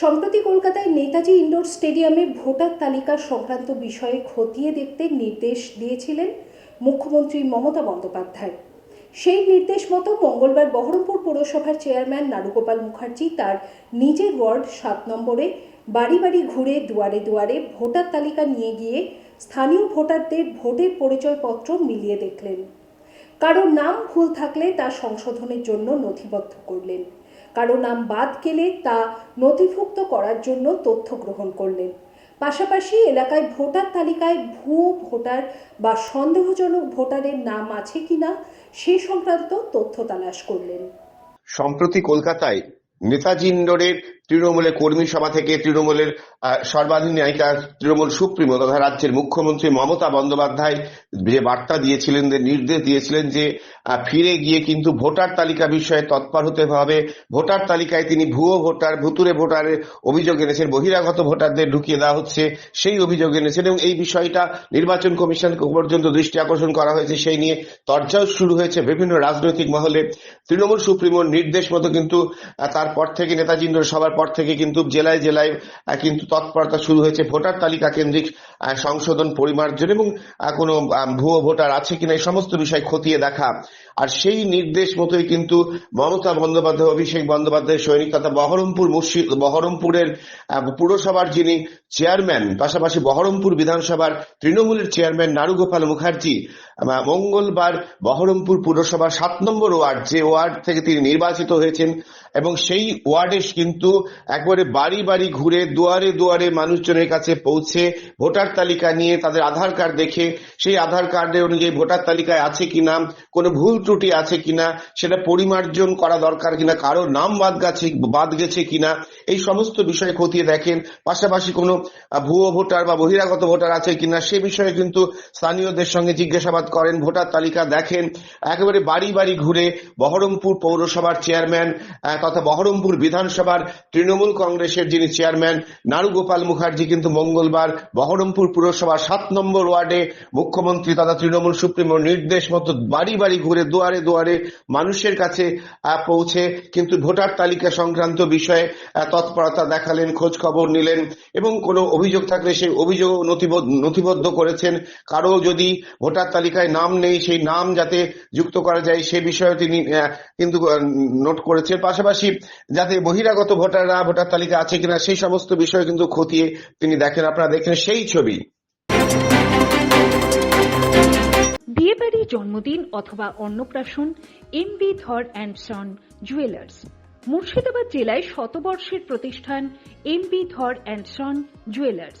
সম্প্রতি কলকাতায় নেতাজি ইন্ডোর স্টেডিয়ামে ভোটার তালিকা সংক্রান্ত বিষয়ে খতিয়ে দেখতে নির্দেশ দিয়েছিলেন মুখ্যমন্ত্রী মমতা বন্দ্যোপাধ্যায়। সেই নির্দেশ মতো মঙ্গলবার বহরমপুর পৌরসভার চেয়ারম্যান নারুগোপাল মুখার্জি তার নিজের ওয়ার্ড সাত নম্বরে বাড়ি বাড়ি ঘুরে দুয়ারে দুয়ারে ভোটার তালিকা নিয়ে গিয়ে স্থানীয় ভোটারদের ভোটের পরিচয়পত্র মিলিয়ে দেখলেন। কারও নাম ভুল থাকলে তা সংশোধনের জন্য নথিবদ্ধ করলেন। কারও নাম বাদ গেলে তা নথিভুক্ত করার জন্য তথ্য গ্রহণ করলেন। পাশাপাশি এলাকায় ভোটার তালিকায় ভুয়ো ভোটার বা সন্দেহজনক ভোটারের নাম আছে কিনা সে সংক্রান্ত তথ্য তালাশ করলেন। সম্প্রতি কলকাতায় নেতাজি ইন্ডোরের তৃণমূলের কর্মী সভা থেকে তৃণমূলের সর্বাধিনায়িকা তৃণমূল সুপ্রিমো তথা রাজ্যের মুখ্যমন্ত্রী মমতা বন্দ্যোপাধ্যায় যে বার্তা দিয়েছিলেন, যে নির্দেশ দিয়েছিলেন যে ফিরে গিয়ে কিন্তু ভোটার তালিকা বিষয়ে তৎপর হতে হবে। ভোটার তালিকায় তিনি ভুয়ো ভোটার ভুতুরে ভোটারের অভিযোগ এনেছেন, বহিরাগত ভোটারদের ঢুকিয়ে দেওয়া হচ্ছে, সেই অভিযোগ এনেছেন এবং এই বিষয়টা নির্বাচন কমিশন পর্যন্ত দৃষ্টি আকর্ষণ করা হয়েছে, সেই নিয়ে তর্জাও শুরু হয়েছে বিভিন্ন রাজনৈতিক মহলে। তৃণমূল সুপ্রিমোর নির্দেশ মতো কিন্তু তারপর থেকে নেতাজিন্দ্র সবার পর থেকে কিন্তু জেলায় জেলায় কিন্তু তৎপরতা শুরু হয়েছে ভোটার তালিকা কেন্দ্রিক সংশোধন পরিমার্জন এবং কোনো ভুয়ো ভোটার আছে কিনা এই সমস্ত বিষয় খতিয়ে দেখা। আর সেই নির্দেশ মতোই কিন্তু মমতা বন্দ্যোপাধ্যায়, অভিষেক বন্দ্যোপাধ্যায়, সৈনিক তথা বহরমপুর মুর্শিদ, বহরমপুরের পুরসভার যিনি চেয়ারম্যান, পাশাপাশি বহরমপুর বিধানসভার তৃণমূলের চেয়ারম্যান নারুগোপাল মুখার্জি মঙ্গলবার বহরমপুর পুরসভার সাত নম্বর ওয়ার্ড, যে ওয়ার্ড থেকে তিনি নির্বাচিত হয়েছেন, এবং সেই ওয়ার্ডে কিন্তু একবারে বাড়ি বাড়ি ঘুরে দুয়ারে দুয়ারে মানুষজনের কাছে পৌঁছে ভোটার তালিকা নিয়ে তাদের আধার কার্ড দেখে, সেই আধার কার্ডে অনুযায়ী ভোটার তালিকায় আছে কিনা কোনো ভুল ত্রুটি আছে কিনা সেটা পরিমার্জন করা দরকার কিনা কারও নাম বাদ গেছে বাদ গেছে কিনা এই সমস্ত বিষয়ে খতিয়ে দেখেন। পাশাপাশি কোনো ভুয়ো ভোটার বা বহিরাগত ভোটার আছে কিনা সে বিষয়ে কিন্তু স্থানীয়দের সঙ্গে জিজ্ঞাসাবাদ করেন, ভোটার তালিকা দেখেন। একেবারে বাড়ি বাড়ি ঘুরে বহরমপুর পৌরসভার চেয়ারম্যান তথা বহরমপুর বিধানসভার তৃণমূল কংগ্রেসের যিনি চেয়ারম্যান, নারুগোপাল মুখার্জি কিন্তু মঙ্গলবার বহরমপুর পুরসভার সাত নম্বর ওয়ার্ডে মুখ্যমন্ত্রী তথা তৃণমূল সুপ্রিমোর নির্দেশ মতো বাড়ি বাড়ি ঘুরে দুয়ারে দুয়ারে মানুষের কাছে পৌঁছে কিন্তু ভোটার তালিকা সংক্রান্ত বিষয়ে তৎপরতা দেখালেন, খোঁজ খবর নিলেন এবং কোনো অভিযোগ থাকলে সেই অভিযোগ নথিবদ্ধ করেছেন। কারও যদি ভোটার তালিকায় নাম নেই, সেই নাম যাতে যুক্ত করা যায়, সে বিষয়ে তিনি কিন্তু নোট করেছেন। পাশাপাশি যাতে বহিরাগত ভোটাররা ভোটার তালিকা আছে কিনা, সেই সমস্ত বিষয় কিন্তু খতিয়ে তিনি দেখেন। আপনারা দেখেন সেই ছবি। বিয়েবাড়ি জন্মদিন অথবা অন্নপ্রাশন M B Dhar and son jewellers Murshidabad জেলায় শতবর্ষের প্রতিষ্ঠান MB Dhar and son jewellers